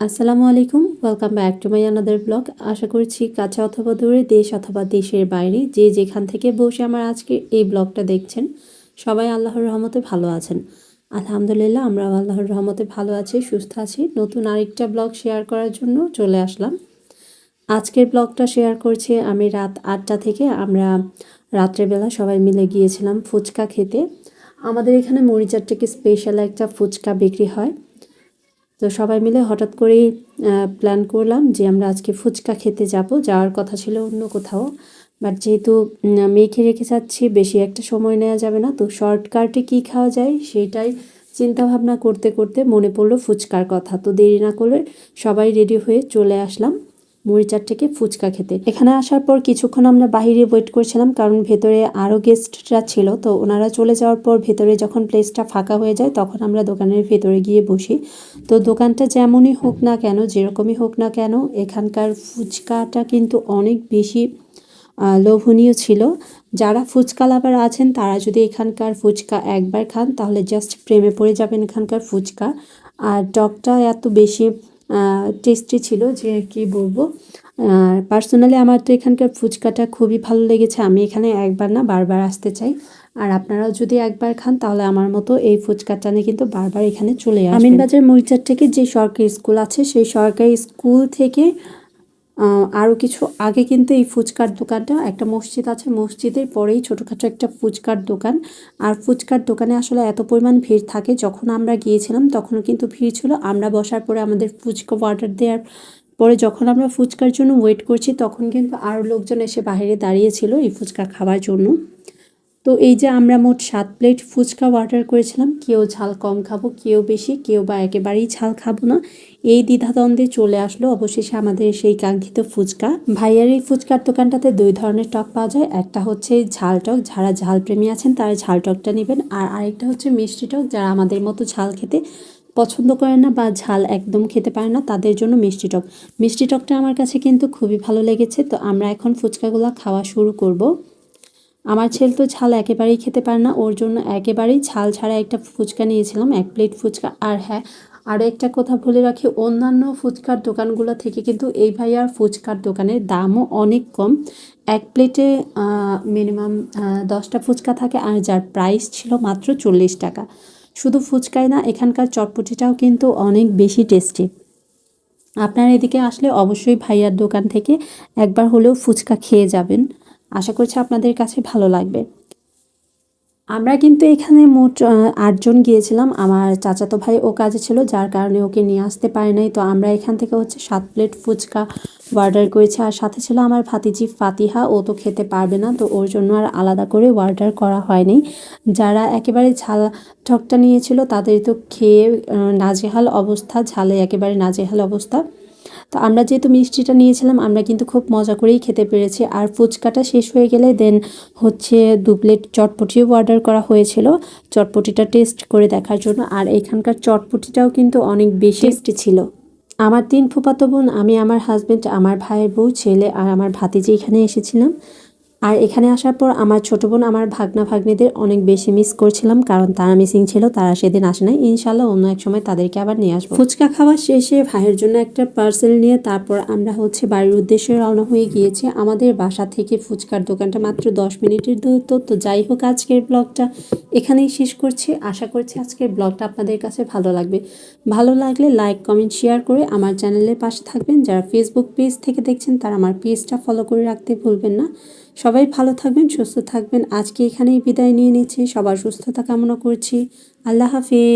আসসালামু আলাইকুম। Welcome back to my another blog আশা করছি কাছে অথবা দূরে, দেশ অথবা দেশের বাইরে যে যেখান থেকে বসে আমার আজকে এই ব্লগটা দেখছেন, সবাই আল্লাহর রহমতে ভালো আছেন। আলহামদুলিল্লাহ আমরা আল্লাহর রহমতে ভালো আছি, সুস্থ আছি। নতুন আরেকটা ব্লগ শেয়ার করার জন্য চলে আসলাম। আজকের ব্লগটা শেয়ার করছি আমি রাত আটটা থেকে। আমরা রাত্রেবেলা সবাই মিলে গিয়েছিলাম ফুচকা খেতে। আমাদের এখানে মরিচার থেকে স্পেশাল একটা ফুচকা বিক্রি হয়। তো সবাই মিলে হঠাৎ করেই প্ল্যান করলাম যে আমরা আজকে ফুচকা খেতে যাব। যাওয়ার কথা ছিল অন্য কোথাও। বাট যেহেতু মেয়েকে রেখে যাচ্ছি, বেশি একটা সময় নেওয়া যাবে না। তো শর্টকাটে কি খাওয়া যায় সেটাই চিন্তাভাবনা করতে করতে মনে পড়ল ফুচকার কথা। তো দেরি না করে সবাই রেডি হয়ে চলে আসলাম। মরিচার থেকে ফুচকা খেতে। এখানে আসার পর কিছুক্ষণ আমরা বাহিরে ওয়েট করছিলাম, কারণ ভেতরে আরও গেস্টরা ছিল। তো ওনারা চলে যাওয়ার পর ভেতরে যখন প্লেসটা ফাঁকা হয়ে যায়, তখন আমরা দোকানের ভেতরে গিয়ে বসি। তো দোকানটা যেমনই হোক না কেন, যেরকমই হোক না কেন, এখানকার ফুচকাটা কিন্তু অনেক বেশি লোভনীয় ছিল। যারা ফুচকা লাভার আছেন, তারা যদি এখানকার ফুচকা একবার খান, তাহলে জাস্ট প্রেমে পড়ে যাবেন এখানকার ফুচকা। আর টকটা এত বেশি টেস্টি ছিল যে কি বলব? পার্সোনালি আমার তো এখানকার ফুচকাটা খুবই ভালো লেগেছে। আমি এখানে একবার না বারবার আসতে চাই। আর আপনারাও যদি একবার খান তাহলে আমার মতো এই ফুচকাটা নিয়ে কিন্তু বারবার এখানে চলে আসবেন। আমিনবাজার মরিচার থেকে যে সরকারি স্কুল আছে সেই সরকারি স্কুল থেকে আরও কিছু আগে কিন্তু এই ফুচকার দোকানটা, একটা মসজিদ আছে, মসজিদের পরেই ছোটোখাটো একটা ফুচকার দোকান। আর ফুচকার দোকানে আসলে এত পরিমাণ ভিড় থাকে, যখন আমরা গিয়েছিলাম তখনও কিন্তু ভিড় ছিল। আমরা বসার পরে আমাদের ফুচকা অর্ডার দেওয়ার পরে যখন আমরা ফুচকার জন্য ওয়েট করছি, তখন কিন্তু আরও লোকজন এসে বাইরে দাঁড়িয়েছিল এই ফুচকা খাওয়ার জন্য। তো এই যে আমরা মোট সাত প্লেট ফুচকা অর্ডার করেছিলাম, কেউ ঝাল কম খাব, কেউ বেশি, কেউ বা একেবারেই ঝাল খাব না। এই দ্বিধাদ্বন্দ্বে চলে আসলো অবশেষে আমাদের সেই কাঙ্ক্ষিত ফুচকা। ভাইয়ার এই ফুচকার দোকানটাতে দুই ধরনের টক পাওয়া যায়। একটা হচ্ছে ঝাল টক, যারা ঝাল প্রেমী আছেন তারা ঝাল টকটা নেবেন। আর আরেকটা হচ্ছে মিষ্টি টক, যারা আমাদের মতো ঝাল খেতে পছন্দ করে না বা ঝাল একদম খেতে পারে না, তাদের জন্য মিষ্টি টক। মিষ্টি টকটা আমার কাছে কিন্তু খুবই ভালো লেগেছে, তো আমরা এখন ফুচকাগুলো খাওয়া শুরু করব। আমার ছেলে তো ঝাল একেবারেই খেতে পারে না, ওর জন্য একেবারেই ঝাল ছাড়া একটা ফুচকা নিয়েছিলাম, এক প্লেট ফুচকা। আর হ্যাঁ আরও একটা কথা বলে রাখি, অন্যান্য ফুচকার দোকানগুলো থেকে কিন্তু এই ভাইয়ার ফুচকার দোকানের দামও অনেক কম। এক প্লেটে মিনিমাম দশটা ফুচকা থাকে আর যার প্রাইস ছিল মাত্র চল্লিশ টাকা। শুধু ফুচকাই না, এখানকার চটপটিটাও কিন্তু অনেক বেশি টেস্টি আপনার এদিকে আসলে অবশ্যই ভাইয়ার দোকান থেকে একবার হলেও ফুচকা খেয়ে যাবেন। আশা করছি আপনাদের কাছে ভালো লাগবে। আমরা কিন্তু এখানে মোট আটজন গিয়েছিলাম। আমার চাচাতো ভাই ও কাজে ছিল, যার কারণে ওকে নিয়ে আসতে পারে নাই। তো আমরা এখান থেকে হচ্ছে সাত প্লেট ফুচকা অর্ডার করেছি। আর সাথে ছিল আমার ভাতিজি ফাতিহা, ও তো খেতে পারবে না। তো ওর জন্য আর আলাদা করে অর্ডার করা হয়নি। যারা একেবারে ঝাল ঠকটা নিয়েছিল, তাদের তো খেয়ে নাজেহাল অবস্থা, ঝালে একেবারে নাজেহাল অবস্থা। তো আমরা যেহেতু মিষ্টিটা নিয়েছিলাম, আমরা কিন্তু খুব মজা করেই খেতে পেরেছি। আর ফুচকাটা শেষ হয়ে গেলে দেন হচ্ছে দু প্লেট চটপটিও অর্ডার করা হয়েছিল। চটপটিটা টেস্ট করে দেখার জন্য। আর এখানকার চটপটিটাও কিন্তু অনেক বেশি টেস্টি ছিল। আমার তিন ফুপাতো বোন, আমি, আমার হাজব্যান্ড আমার ভাইয়ের বউ, ছেলে আর আমার ভাতিজি এখানে এসেছিলাম। আর এখানে আসার পর আমার ছোট বোন, আমার ভাগনা ভাগ্নিদের অনেক বেশি মিস করছিলাম, কারণ তারা মিসিং ছিল, তারা সেদিন আসে নাই। ইনশাল্লাহ অন্য এক সময় তাদেরকে আবার নিয়ে আসব। ফুচকা খাওয়া শেষে ভাইয়ের জন্য একটা পার্সেল নিয়ে তারপর আমরা হচ্ছে বাড়ির উদ্দেশ্যে রওনা হয়ে গিয়েছি। আমাদের বাসা থেকে ফুচকার দোকানটা মাত্র দশ মিনিটের দূরত্ব। তো যাই হোক, আজকের ব্লগটা এখানেই শেষ করছি। আশা করছি আজকের ব্লগটা আপনাদের কাছে ভালো লাগবে। ভালো লাগলে লাইক কমেন্ট শেয়ার করে আমার চ্যানেলের পাশে থাকবেন। যারা ফেসবুক পেজ থেকে দেখছেন, তারা আমার পেজটা ফলো করে রাখতে ভুলবেন না। সবাই ভালো থাকবেন, সুস্থ থাকবেন। আজকে এখানেই বিদায় নিয়ে নিচ্ছি। সবার সুস্থতা কামনা করছি। আল্লাহ হাফিজ।